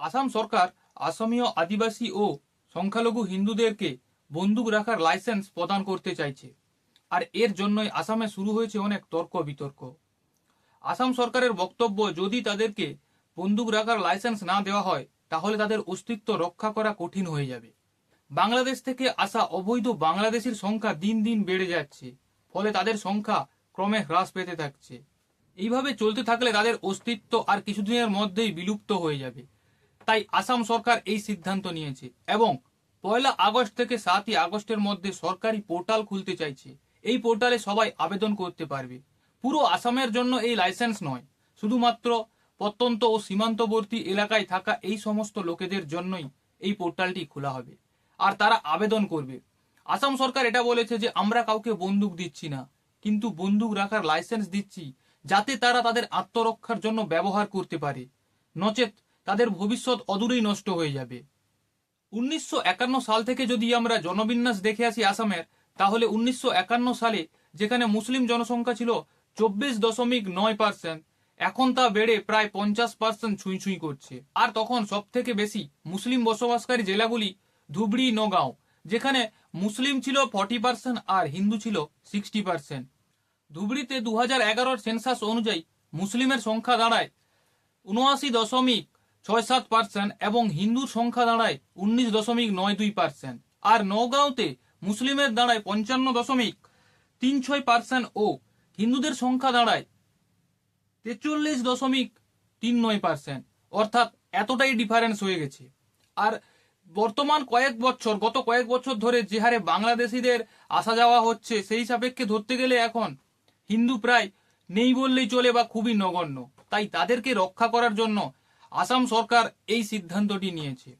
আসাম সরকার আসামীয় আদিবাসী ও সংখ্যালঘু হিন্দুদেরকে বন্দুক রাখার লাইসেন্স প্রদান করতে চাইছে। আর এর জন্যই আসামে শুরু হয়েছে অনেক তর্ক বিতর্ক। আসাম সরকারের বক্তব্য, যদি তাদেরকে বন্দুক রাখার লাইসেন্স না দেওয়া হয়, তাহলে তাদের অস্তিত্ব রক্ষা করা কঠিন হয়ে যাবে। বাংলাদেশ থেকে আসা অবৈধ বাংলাদেশির সংখ্যা দিন দিন বেড়ে যাচ্ছে, ফলে তাদের সংখ্যা ক্রমে হ্রাস পেতে থাকছে। এইভাবে চলতে থাকলে তাদের অস্তিত্ব আর কিছুদিনের মধ্যেই বিলুপ্ত হয়ে যাবে। তাই আসাম সরকার এই সিদ্ধান্ত নিয়েছে এবং পয়লা আগস্ট থেকে সাতই আগস্টের মধ্যে সরকারি পোর্টাল খুলতে চাইছে। এই পোর্টালে সবাই আবেদন করতে পারবে। পুরো আসামের জন্য এই লাইসেন্স নয়। শুধুমাত্র প্রত্যন্ত ও সীমান্তবর্তী এলাকায় থাকা এই সমস্ত লোকেদের জন্যই এই পোর্টালটি খোলা হবে। আর তারা আবেদন করবে। আসাম সরকার এটা বলেছে যে, আমরা কাউকে বন্দুক দিচ্ছি না। কিন্তু বন্দুক রাখার লাইসেন্স দিচ্ছি যাতে তারা তাদের আত্মরক্ষার জন্য ব্যবহার করতে পারে। নচেত তাদের ভবিষ্যৎ অদূরেই নষ্ট হয়ে যাবে। উনিশশো একান্ন সাল থেকে যদি আমরা জনবিন্যাস দেখে আসি আসামের, তাহলে উনিশশো একান্ন সালে যেখানে মুসলিম জনসংখ্যা ছিল চব্বিশ দশমিক নয় পার্সেন্ট এখন তা বেড়ে প্রায় পঞ্চাশ পার্সেন্ট ছুঁই ছুঁই করছে। আর তখন সব থেকে বেশি মুসলিম বসবাসকারী জেলাগুলি ধুবড়ি, নগাঁও, যেখানে মুসলিম ছিল ফর্টি পার্সেন্ট আর হিন্দু ছিল সিক্সটি পার্সেন্ট ধুবড়িতে দু হাজার এগারোর সেন্সাস অনুযায়ী মুসলিমের সংখ্যা দাঁড়ায় উনআশি দশমিক ছয় সাত পার্সেন্ট এবং হিন্দুর সংখ্যা দাঁড়ায় উনিশ দশমিক নয় দুই পার্সেন্ট। আর নওগাঁওতে মুসলিমের দাঁড়ায় পঞ্চান্ন দশমিক তিন ছয় পার্সেন্ট ও হিন্দুদের সংখ্যা দাঁড়ায় তেচল্লিশ দশমিক তিন নয় পার্সেন্ট। অর্থাৎ এতটাই ডিফারেন্স হয়ে গেছে। আর বর্তমান কয়েক বছর, গত কয়েক বছর ধরে যে হারে বাংলাদেশিদের আসা যাওয়া হচ্ছে, সেই সাপেক্ষে ধরতে গেলে এখন হিন্দু প্রায় নেই বললেই চলে বা খুবই নগণ্য। তাই তাদেরকে রক্ষা করার জন্য আসাম সরকার এই সিদ্ধান্তটি নিয়েছে।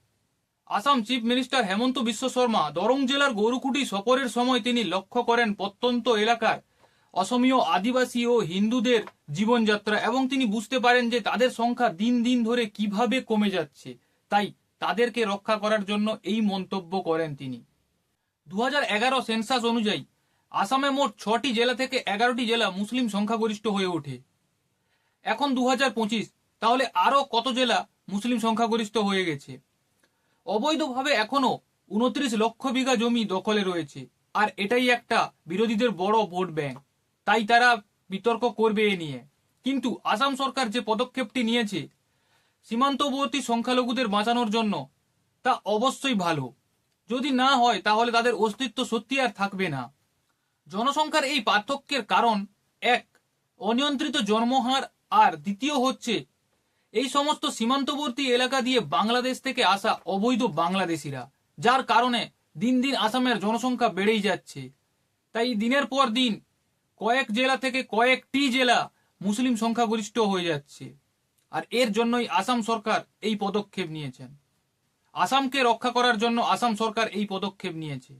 আসাম চিফ মিনিস্টার হেমন্ত বিশ্ব শর্মা দরং জেলার গৌরকুটি সফরের সময় তিনি লক্ষ্য করেন প্রত্যন্ত এলাকার অসমীয় আদিবাসী ও হিন্দুদের জীবনযাত্রা এবং তিনি বুঝতে পারেন যে তাদের সংখ্যা দিন দিন ধরে কীভাবে কমে যাচ্ছে। তাই তাদেরকে রক্ষা করার জন্য এই মন্তব্য করেন তিনি। দু সেন্সাস অনুযায়ী আসামে মোট ছটি জেলা থেকে এগারোটি জেলা মুসলিম সংখ্যাগরিষ্ঠ হয়ে ওঠে। এখন দু হাজার পঁচিশ তাহলে আরও কত জেলা মুসলিম সংখ্যাগরিষ্ঠ হয়ে গেছে? অবৈধভাবে এখনও উনত্রিশ লক্ষ বিঘা জমি দখলে রয়েছে, আর এটাই একটা বিরোধীদের বড় ভোট ব্যাংক। তাই তারা বিতর্ক করবে এ নিয়ে। কিন্তু আসাম সরকার যে পদক্ষেপটি নিয়েছে, সীমান্তবর্তী সংখ্যালঘুদের বাঁচানোর জন্য, তা অবশ্যই ভালো। যদি না হয়, তাহলে তাদের অস্তিত্ব সত্যি আর থাকবে না। জনসংখ্যার এই পার্থক্যের কারণ, এক, অনিয়ন্ত্রিত জন্মহার, আর দ্বিতীয় হচ্ছে এই সমস্ত সীমান্তবর্তী এলাকা দিয়ে বাংলাদেশ থেকে আসা অবৈধ বাংলাদেশিরা, যার কারণে দিন দিন আসামের জনসংখ্যা বেড়েই যাচ্ছে। তাই দিনের পর দিন কয়েক জেলা থেকে কয়েকটি জেলা মুসলিম সংখ্যাগরিষ্ঠ হয়ে যাচ্ছে, আর এর জন্যই আসাম সরকার এই পদক্ষেপ নিয়েছেন। আসামকে রক্ষা করার জন্য আসাম সরকার এই পদক্ষেপ নিয়েছে।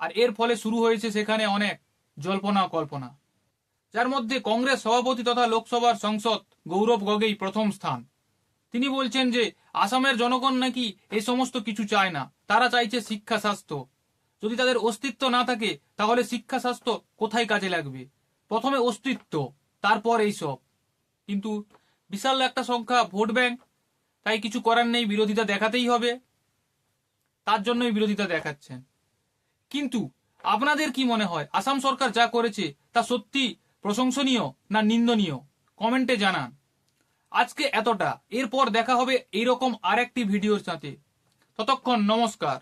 আর এর ফলে শুরু হয়েছে সেখানে অনেক জল্পনা কল্পনা, যার মধ্যে কংগ্রেস সভাপতি তথা লোকসভার সংসদ গৌরব গগৈ প্রথম স্থান। তিনি বলছেন যে, আসামের জনগণ নাকি এই সমস্ত কিছু চায় না। তারা চাইছে শিক্ষা স্বাস্থ্য। যদি তাদের অস্তিত্ব না থাকে, তাহলে শিক্ষা স্বাস্থ্য কোথায় কাজে লাগবে? প্রথমে অস্তিত্ব, তারপর এইসব। কিন্তু বিশাল একটা সংখ্যা ভোট ব্যাংক, তাই কিছু করার নেই, বিরোধিতা দেখাতেই হবে। তার জন্যই বিরোধিতা দেখাচ্ছেন। কিন্তু আপনাদের কি মনে হয়, আসাম সরকার যা করেছে তা সত্যি প্রশংসনীয় না নিন্দনীয়? কমেন্টে জানান। আজকে এতটা। এরপর দেখা হবে এইরকম আরেকটি ভিডিওর সাথে। ততক্ষণ নমস্কার।